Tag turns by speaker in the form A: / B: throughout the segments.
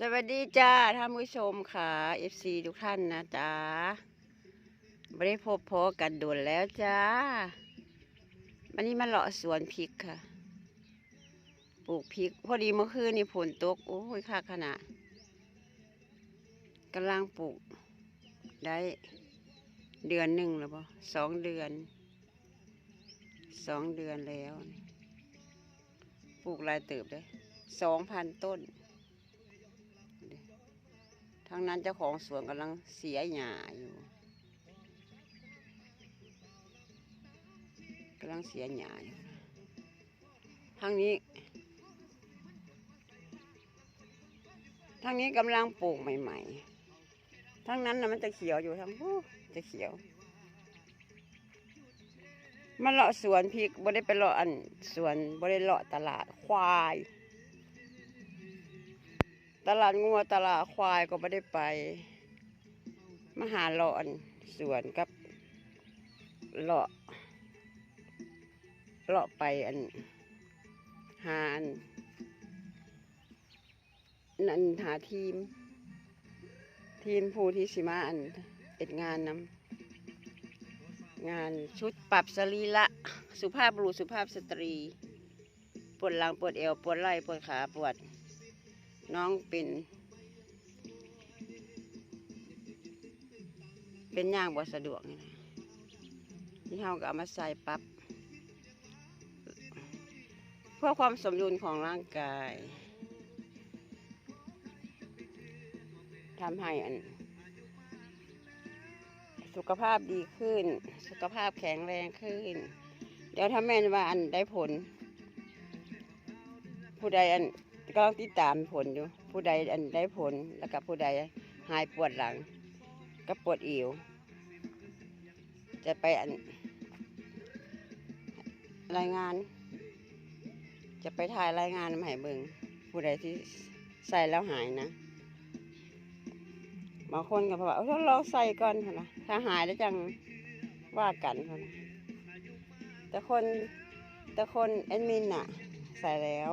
A: สวัสดีจ้าท่านผู้ชมค่ะเอฟซีทุกท่านนะจ๊ะไม่ได้พบพอกันโดนแล้วจ้าวันนี้มาเลาะสวนพริกค่ะ ปลูกพริก พอดีเมื่อคืนนี่ฝนตก โอ้ยค่าขนาดกำลังปลูก ได้เดือนหนึ่งแล้วปะสองเดือน สองเดือนแล้ว ปลูกลายเติบเลยสองพันต้น ทั้งนั้นเจ้าของสวนกำลังเสียหญ้าอยู่กำลังเสียหญ้าอยู่ทางนี้ทางนี้กำลังปลูกใหม่ ๆ ทั้งนั้นนะมันจะเขียวอยู่ทั้งผู้จะเขียวมาเลาะสวนพริกบ่ได้ไปเลาะอันสวนบ่ได้เลาะตลาดควาย ตลาดงัวตลาดควายก็ไม่ได้ไป มาหาเลาะอันสวนกับเลาะเลาะไปอันหาอันนั่นหาทีม ทีมผู้ที่สิมาอันเอ็ดงานนำงานชุดปรับสรีละ สุภาพบุรุษสุภาพสตรี ปวดหลังปวดเอวปวดไหล่ปวดขาปวด น้องเป็น เป็นย่างบ่สะดวกนี่นะที่เฮาก็เอามาใส่ปับ๊บเพื่อความสมดุลของร่างกายทำให้อัน สุขภาพดีขึ้น สุขภาพแข็งแรงขึ้น เดี๋ยวถ้าแม่นว่าอันได้ผล ผู้ใดอัน ก็ต้องติดตามผลอยู่ ผู้ใดอันได้ผลแล้วก็ผู้ใดหายปวดหลัง ก็ปวดเอวจะไปอันรายงาน จะไปถ่ายรายงานมาให้เบิงผู้ใดที่ใส่แล้วหายนะบางคนก็บอกว่าเอาลองใส่ก่อนนะถ้าหายแล้วจังว่ากันนะแต่คนแต่คนแอดมินน่ะใส่แล้ว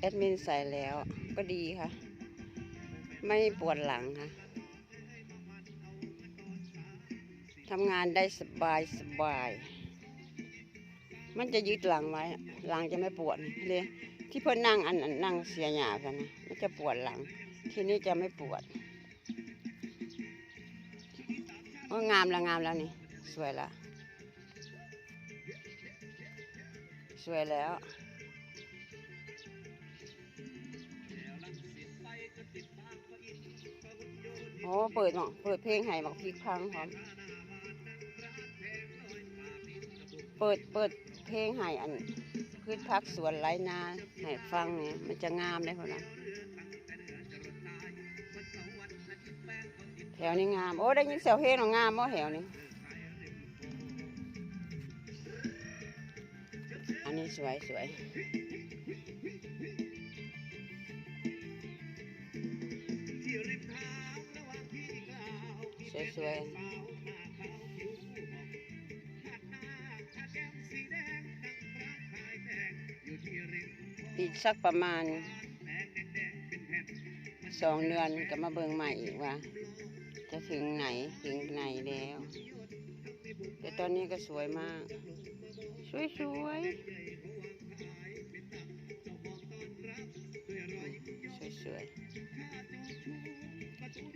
A: แอดมินใส่แล้วก็ดีค่ะ ไม่ปวดหลังค่ะทำงานได้สบายสบาย มันจะยึดหลังไว้ หลังจะไม่ปวดเลยที่เพื่อนนั่งอันนั่งเสียหยากันนะมันจะปวดหลัง ทีนี้จะไม่ปวดโอ้งามแล้วงามแล้วนี่ สวยละ สวยแล้ว โอ้เปิดหมอเปิดเพลงให้บักพริกพังพร้อมเปิดเปิดเพลงให้อันพืชพักสวนไรนาให้ฟังเนี่ยมันจะงามได้พอนะแถวนี้งาม โอ้ได้ยินเสียงเพลงของงามว่าแถวนี้อันนี้สวยสวย สวยๆ อีกสักประมาณสองเดือนก็มาเบิงใหม่อีกว่า จะถึงไหนถึงไหนแล้ว แต่ตอนนี้ก็สวยมาก สวยสวยสวยสวย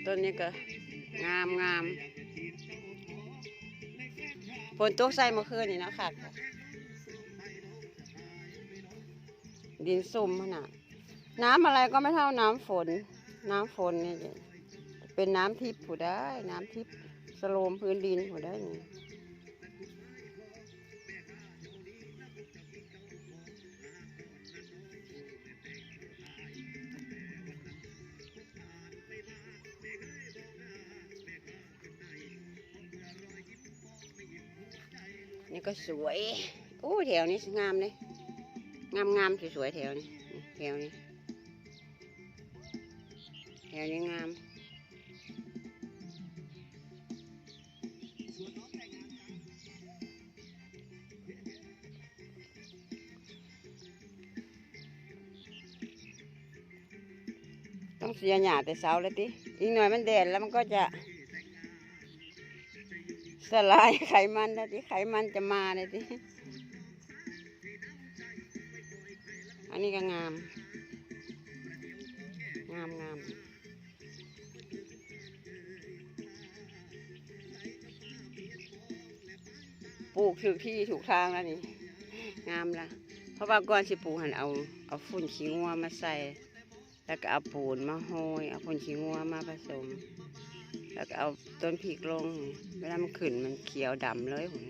A: ต้นนี้ก็ งามงามฝนตกใส่เมื่อคืนนี่นะค่ะ ดินซุ่มขนาดน้ำอะไรก็ไม่เท่าน้ำฝน น้ำฝนนี่เป็นน้ำทิพย์ผู้ได้ น้ำทิพย์สโลมพื้นดินผู้ได้นี่ นี่ก็สวยโอ้แถวนี้งามเลยงามงามสวยๆแถวนี้แถวนี้แถวนี้งามต้องเสียหยาแต่เช้าเลยติอีกหน่อยมันแดดแล้วมันก็จะ สลายไขมันแล้วติไขมันจะมาเลยติอันนี้ก็งาม งามงามปลูกถูกที่ถูกทางแล้วนี่ งามละเพราะว่าก่อนสิปลูกหันเอาเอาฝุ่นขี้งัวมาใส่ แล้วก็เอาปูนมาโหยเอาฝุ่นขี้งัวมาผสม แล้วก็เอาต้นพริกลง เวลามันขึ้นมันเขียวดำเลยผม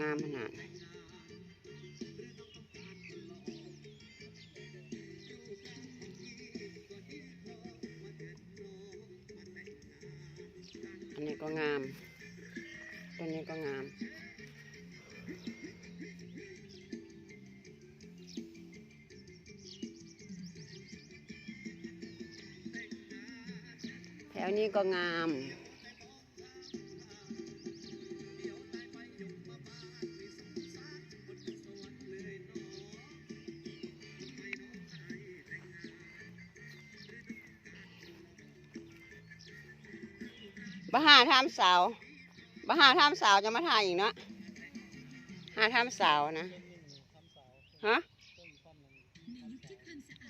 A: งามขนาดอันนี้ก็งามต้นนี้ก็งาม วนี้ก็งาม บ้าหาทำสาวบ้าหาทำสาวจะมาถ่ายอีกเนาะหาทำสาวนะ ฮะ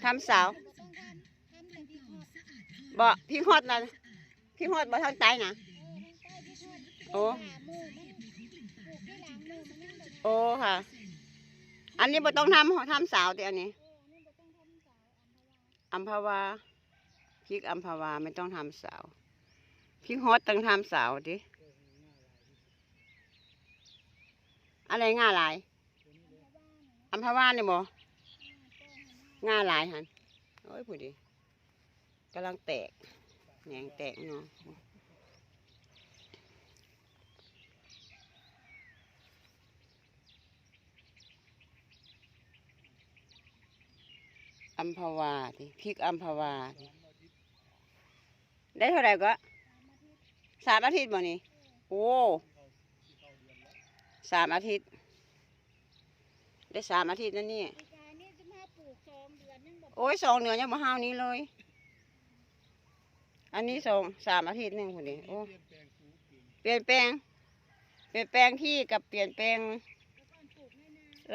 A: ทำสาวบ่พี่ฮอดนะ พี่ฮอดบ่ทางใต้นะโอ้โอ้ค่ะ อันนี้บ่ต้องทำทำสาวแต่อันนี้อัมพวาพริกอัมพวาไม่ต้องทำสาวพริกฮอดต้องทำสาวดิอะไรง่าหลายอัมพวาเนี่ยบ่ง่าหลายหันโอ้ยผู้ดีกำลังแตก แหนงแตกเนาะอัมพวาดิพริกอัมพวาดิได้เท่าไหร่ก็สามอาทิตย์บ่นี่โอ้สามอาทิตย์ ได้สามอาทิตย์นั่นนี่โอ้ยสองเดือนยังมาห้าวนี้เลย อันนี้สองสามอาทิตย์หนึ่งคนนี้โอ้เปลี่ยนแปลง เปลี่ยนแปลงที่กับเปลี่ยนแปลง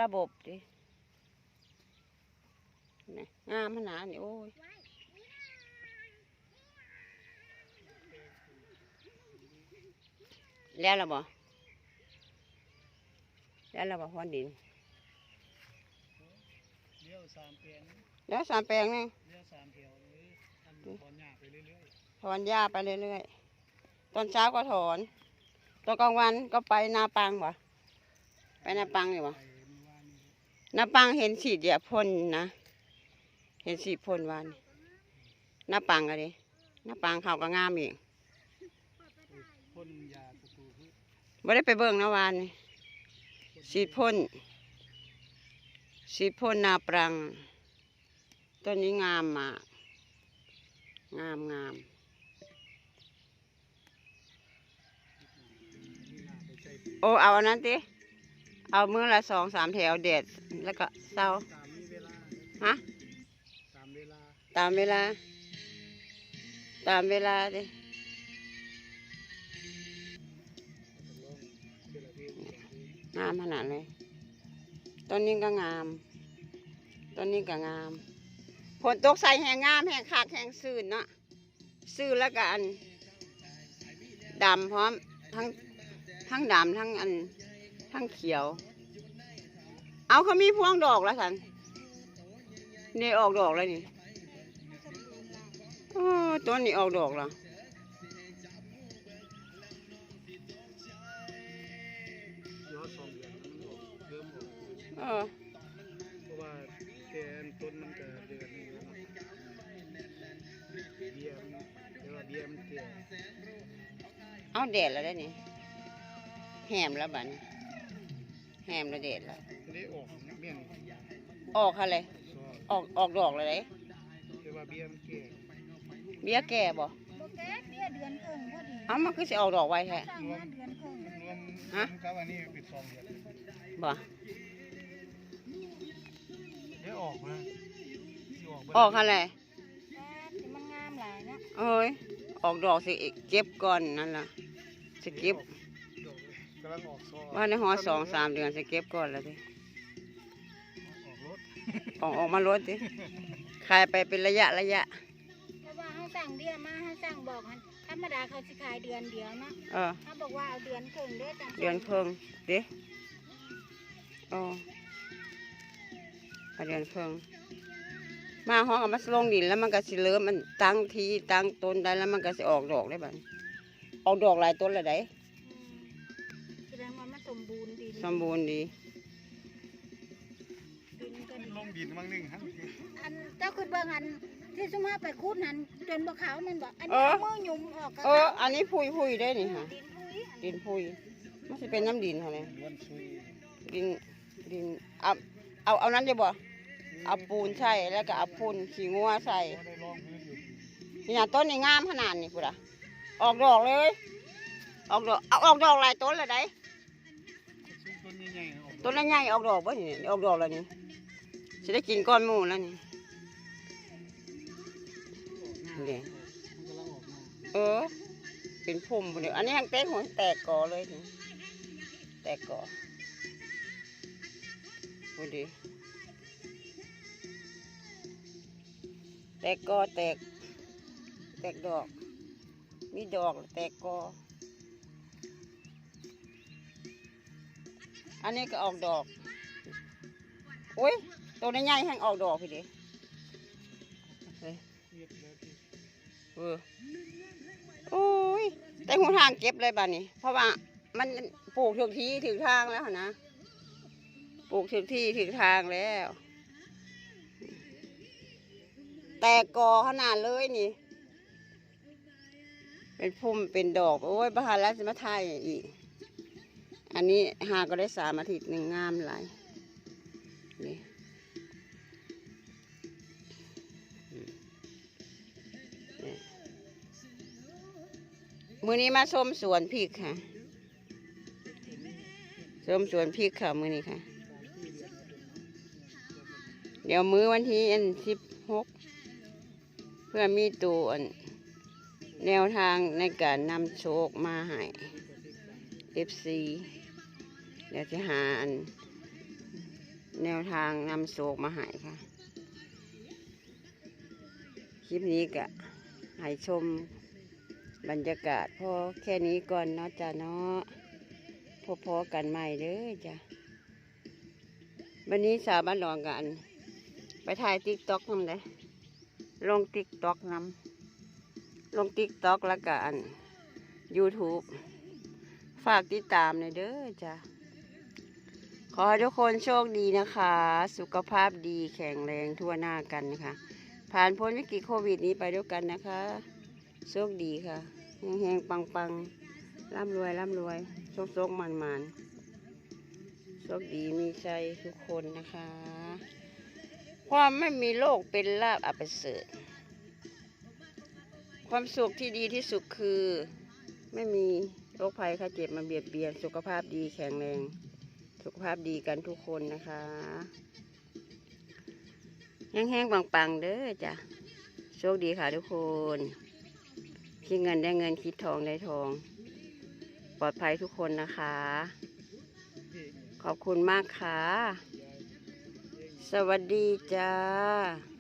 A: ระบบดินี่งามขนาดนี้โอ้ยแล้วเราบ่แล้วเราบ่พรดิน
B: เลี้ยวสามแปลง
A: แล้วสามแปลงนี่
B: เลี้ยวสามแถวเลยทำถอนหญ้าไปเรื่อย
A: ถอนหญ้าไปเรื่อยๆ ตอนเช้าก็ถอน ตอนกลางวันก็ไปนาปังวะไปนาปังนี่วะ
B: นา
A: ปังเห็นสีเดียพ่นนะ เห็นสีพ่นวานนาปังอะดินาปังเขาก็งามอีก
B: พ่นยาประตูพืช
A: ไม่ได้ไปเบิ่งนะวานสีพ่นสีพ่นนาปรังต้นนี้งามมาก งามงาม โอ้เอาอันนั้นติเอามือละสองสามแถวเด็ดแล้วก็เศร้า
B: ตามนี้เวลา
A: ฮะ
B: ตามเวลา
A: ตามเวลา ตามเวลาดิ
B: ลองเวลาที่
A: งามขนาดเลยต้นนี้ก็งามต้นนี้ก็งามผลตกใส่แหงงามแหงคักแหงซื่นเนาะซื่นแล้วก็อันดำพร้อมทั้ง ทั้งดำทั้งอันทั้งเขียว เอาเขามีพวงดอกแล้วสันนี่ออกดอกแล้วนี่โอ้ต้นนี้ออกดอกแล้ว
B: เออเพราะว่าแกนต้นมันจะเดือนนึงแล้วเบียมเดี๋ยวเบียมันแก่
A: เอาแดดแล้วได้นี่ หมแล้วบัดนแหมแล้วแดดแล้ว
B: ก็ได้ออกเบี้ยน
A: ออกค่ะเลย
B: ซอ
A: ออกออกดอกเลยเด้
B: เดี๋ยวว่าเบี้ยมันแก่
A: เบี้ยแก่บ่
C: บ่แก๊สเบี้ยเดือนครึ่งพอดี
A: เอามันคือสิออกดอกไวแท้
C: สร้างมาเดือนครึ่ง
B: รวม
A: ฮะ
B: ครับอันนี้เป็นสองเดือน
A: บ่
B: เดี๋ยวออกมาสิออกเบิด
A: ออกค่ะเลย
C: แก๊สที่มันงหลายเนาะ
A: เอ้ยออกดอกสิเก็บก่อนนั่นล่ะสิเก็บ
B: ดอ กกำลังออกซอ
A: ว่าในหอสองสามเดือนสิเก็บก่อนแล้วดิ
B: ออกรถ
A: ออกออกมาลดดิขายไปเป็นระยะระยะ
C: เพราะว่าเขาสั่งเดียวมาเขาสั่งบอกมันธรรมดาเขาสิขายเดือนเดียวเนาะ
A: เออ
C: เขาบอกว่าเอาเดือนครึ่งเด้อจัง
A: เดือนครึ่งดิอ๋อเอาเดือนครึ่งมาห้องกับมันลงดินแล้วมันก็สิเริ่มมันตั้งทีตั้งต้นได้แล้วมันก็สิออกดอกได้บ้างออกดอกหลายต้นเลยได้
C: สมบูรณ์ดี
A: ดิ
C: นก็ดี
B: ลงดินมั่งหนึงฮะ
C: อันเจ้าคุณเบิ่งอันที่ซุมาไปคูดหันจนบ่ขาวมันบ่อัน
A: เอ
C: นี้
A: อ
C: เอามือหยุ่มออกก็
A: เออ
C: ขาว
A: อันนี้พุยพุยได้นี่ค่ะ
C: ดินพุยอัน
A: ดินพุยมันจะเป็นน้ำดินค่ะเนี่ย
B: ล้วนซุย
A: ดินดินเอาเอาเอานั้นจะบ่เอาปูนใส่แล้วก็เอาปูนขี้งัวใส่
B: ก็ได้ลองพื้นอยู่
A: นี่นะต้นนี่งามขนาดนี้พุดะออกดอกเลย ออกดอกเอาออกดอกหลายต้นเลยได้
B: ต้น
A: ละใหญ่ออกดอกบ่นี่ออกดอกแล้วนี่จะได้กินก้อนหมูแล้วนี่นี่เออ เป็นพุ่มเดี๋ยวอันนี้ยังแตกหัวแตกกอเลยนี่แตกกอพูดดิแตกกอแตก แตกดอก มีดอกแตกกอ อันนี้ก็ออกดอกโอ้ยตัวนี้ใหญ่แห้งออกดอกพี่ดิ
B: เรี
A: เออโอ้ยแต่หูทางเก็บเลยบ้านี้เพราะว่ามันปลูกถึงที่ถึงทางแล้วนะปลูกถึงที่ถึงทางแล้ว แต่กอขนาดเลยนี่ เป็นพุ่มเป็นดอก โอ้ยบาหาแล้วจะมาทยอีก อันนี้หาก็ได้สามอาทิตย์หนึ่งงามหลายนี่มือนี้มาส้มสวนพริกค่ะส้มสวนพริกค่ะมือนี้ค่ะ เดี๋ยวมือวันที่อันสิบหกเพื่อมีตัวแนวทางในการนำโชคมาให้ FC เดี๋ยวจะหาอัน แนวทางนำโศกมาหายค่ะ คลิปนี้ก็ให้ชมบรรยากาศพอแค่นี้ก่อนเนาะจ้ะเนาะพอพอๆกันใหม่เด้อจ้ะวันนี้สาวบ้านหลองกัน ไปถ่ายติ๊กต็อกนำเลยลงติ๊กต็อกนำลงติ๊กต็อกแล้วกัน YouTube ฝากติดตามหน่อยเด้อจ้ะ ขอทุกคนโชคดีนะคะ สุขภาพดีแข็งแรงทั่วหน้ากันนะคะ ผ่านพ้นวิกฤตโควิดนี้ไปด้วยกันนะคะ โชคดีค่ะแหงๆปังๆร่ำรวยร่ำรวยโชคโชคมันมันๆโชคดีมีใจทุกคนนะคะ ความไม่มีโรคเป็นลาบอัปเสริฐความสุขที่ดีที่สุดคือ ไม่มีโรคภัยไข้เจ็บมาเบียดเบียนสุขภาพดีแข็งแรง สุขภาพดีกันทุกคนนะคะแห้งๆปังๆเด้อจ้ะโชคดีค่ะทุกคนคิดเงินได้เงินคิดทองได้ทอง ปลอดภัยทุกคนนะคะ ขอบคุณมากค่ะ สวัสดีจ้า